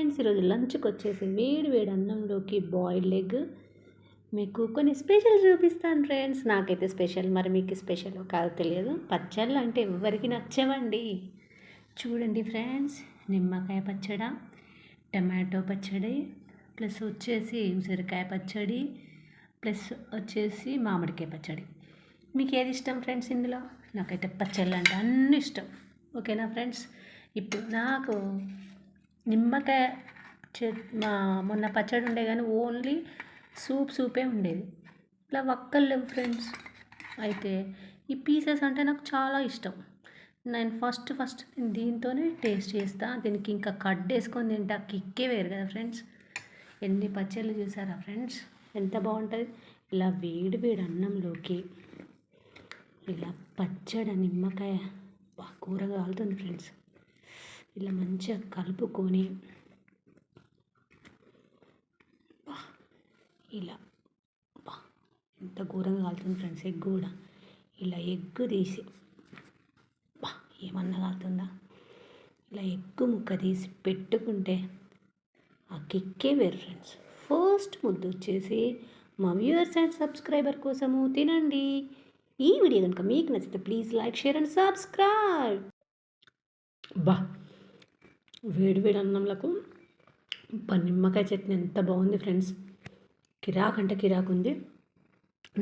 Friends ఈరోజు లంచ్కి వచ్చేసి వేడి వేడి అన్నంలోకి బాయిల్డ్ ఎగ్ మీకు కొన్ని స్పెషల్ చూపిస్తాను ఫ్రెండ్స్. నాకైతే స్పెషల్ మరి మీకు స్పెషల్ కాదు తెలియదు. పచ్చళ్ళు అంటే ఎవరికి నచ్చవండి. చూడండి ఫ్రెండ్స్ నిమ్మకాయ పచ్చడి టమాటో పచ్చడి ప్లస్ వచ్చేసి ఉసిరికాయ పచ్చడి ప్లస్ వచ్చేసి మామిడికాయ పచ్చడి. మీకు ఏది ఇష్టం ఫ్రెండ్స్ ఇందులో? నాకైతే పచ్చళ్ళు అంటే అన్నీ ఇష్టం. ఓకేనా ఫ్రెండ్స్? ఇప్పుడు నాకు నిమ్మకాయ చెట్ మా మొన్న పచ్చడి ఉండే కానీ ఓన్లీ సూప్ సూపే ఉండేది. ఇలా వక్కలు లేవు ఫ్రెండ్స్. అయితే ఈ పీసెస్ అంటే నాకు చాలా ఇష్టం. నేను ఫస్ట్ ఫస్ట్ నేను దీంతోనే టేస్ట్ చేస్తా. దీనికి ఇంకా కట్ వేసుకొని తింటా కిక్కే వేరు కదా ఫ్రెండ్స్. ఎన్ని పచ్చళ్ళు చూసారా ఫ్రెండ్స్? ఎంత బాగుంటుంది. ఇలా వేడి వేడి అన్నంలోకి ఇలా పచ్చడి నిమ్మకాయ కూర కాలుతుంది ఫ్రెండ్స్. ఇలా మంచిగా కలుపుకొని ఇలా బా, ఎంత ఘోరంగా కాలుతుంది ఫ్రెండ్స్ ఎగ్ కూడా. ఇలా ఎగ్ తీసి బా ఏమన్నా కాలుతుందా? ఇలా ఎగ్గు ముక్క తీసి పెట్టుకుంటే ఆ కిక్కే వేరు ఫ్రెండ్స్. ఫస్ట్ ముద్దు వచ్చేసి మా వ్యూవర్స్ అండ్ సబ్స్క్రైబర్ కోసము తినండి. ఈ వీడియో కనుక మీకు నచ్చితే please like share and subscribe. బా వేడివేడి అన్నంలకు నిమ్మకాయ చట్నీ ఎంత బాగుంది ఫ్రెండ్స్. కిరాక్ అంటే కిరాక్ ఉంది.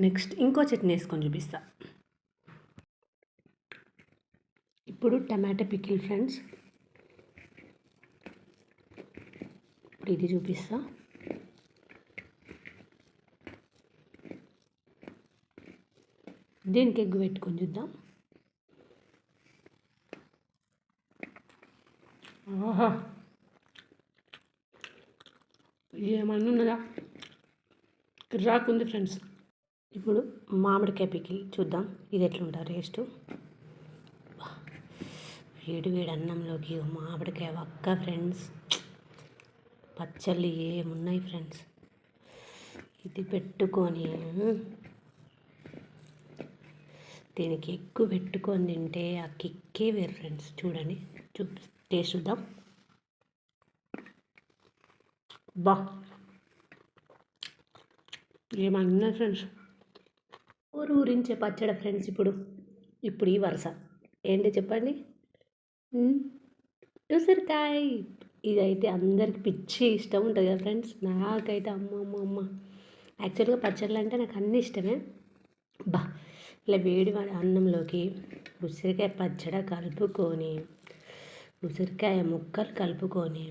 నెక్స్ట్ ఇంకో చట్నీ వేసుకొని చూపిస్తా. ఇప్పుడు టమాటా పికిల్ ఫ్రెండ్స్. ఇప్పుడు ఇది చూపిస్తా. దీనికి ఎగ్గు పెట్టుకొని చూద్దాం. ఆహా. ఏమన్నా ఉన్నదా? రాకుంది ఫ్రెండ్స్. ఇప్పుడు మామిడికాయ పికిల్ చూద్దాం. ఇది ఎట్లుంటా టేస్ట్? వేడి వేడి అన్నంలోకి మామిడికాయ ఒక్క ఫ్రెండ్స్. పచ్చళ్ళు ఏమున్నాయి ఫ్రెండ్స్? ఇది పెట్టుకొని దీనికి ఎక్కువ పెట్టుకొని తింటే ఆ కిక్కే వేరు ఫ్రెండ్స్. చూడండి. చూపి టేస్ట్ చూద్దాం బా. ఏమన్నా ఫ్రెండ్స్? ఊరు ఊరించే పచ్చడి ఫ్రెండ్స్ ఇప్పుడు. ఇప్పుడు ఈ వరుస. ఏంటి చెప్పండి? ఉసిరికాయ. ఇదైతే అందరికి పిచ్చి ఇష్టం ఉంటుంది కదా ఫ్రెండ్స్? నాకైతే అమ్మ అమ్మ అమ్మ యాక్చువల్గా పచ్చళ్ళు అంటే నాకు అన్నీ ఇష్టమే. బా. ఇలా వేడి అన్నంలోకి ఉసిరికాయ పచ్చడి కలుపుకొని ఉసిరికాయ ముక్కలు కలుపుకొని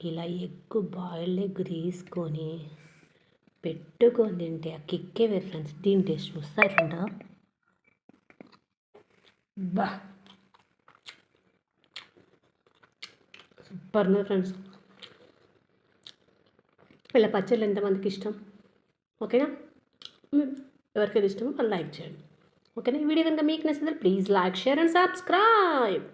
ఇలా ఎక్కువ బాయిల్డ్ ఎగ్ తీసుకొని పెట్టుకొని తింటే ఆ కిక్కే వేరు ఫ్రెండ్స్ దీని టేస్ట్ చూస్తా బా! సూపర్ ఫ్రెండ్స్ ఇలా పచ్చళ్ళు ఎంతమందికి ఇష్టం? ఓకేనా? ఎవరికైతే ఇష్టమో వాళ్ళు లైక్ చేయండి. ఓకేనా? ఈ వీడియో కనుక మీకు నచ్చితే please like share and subscribe.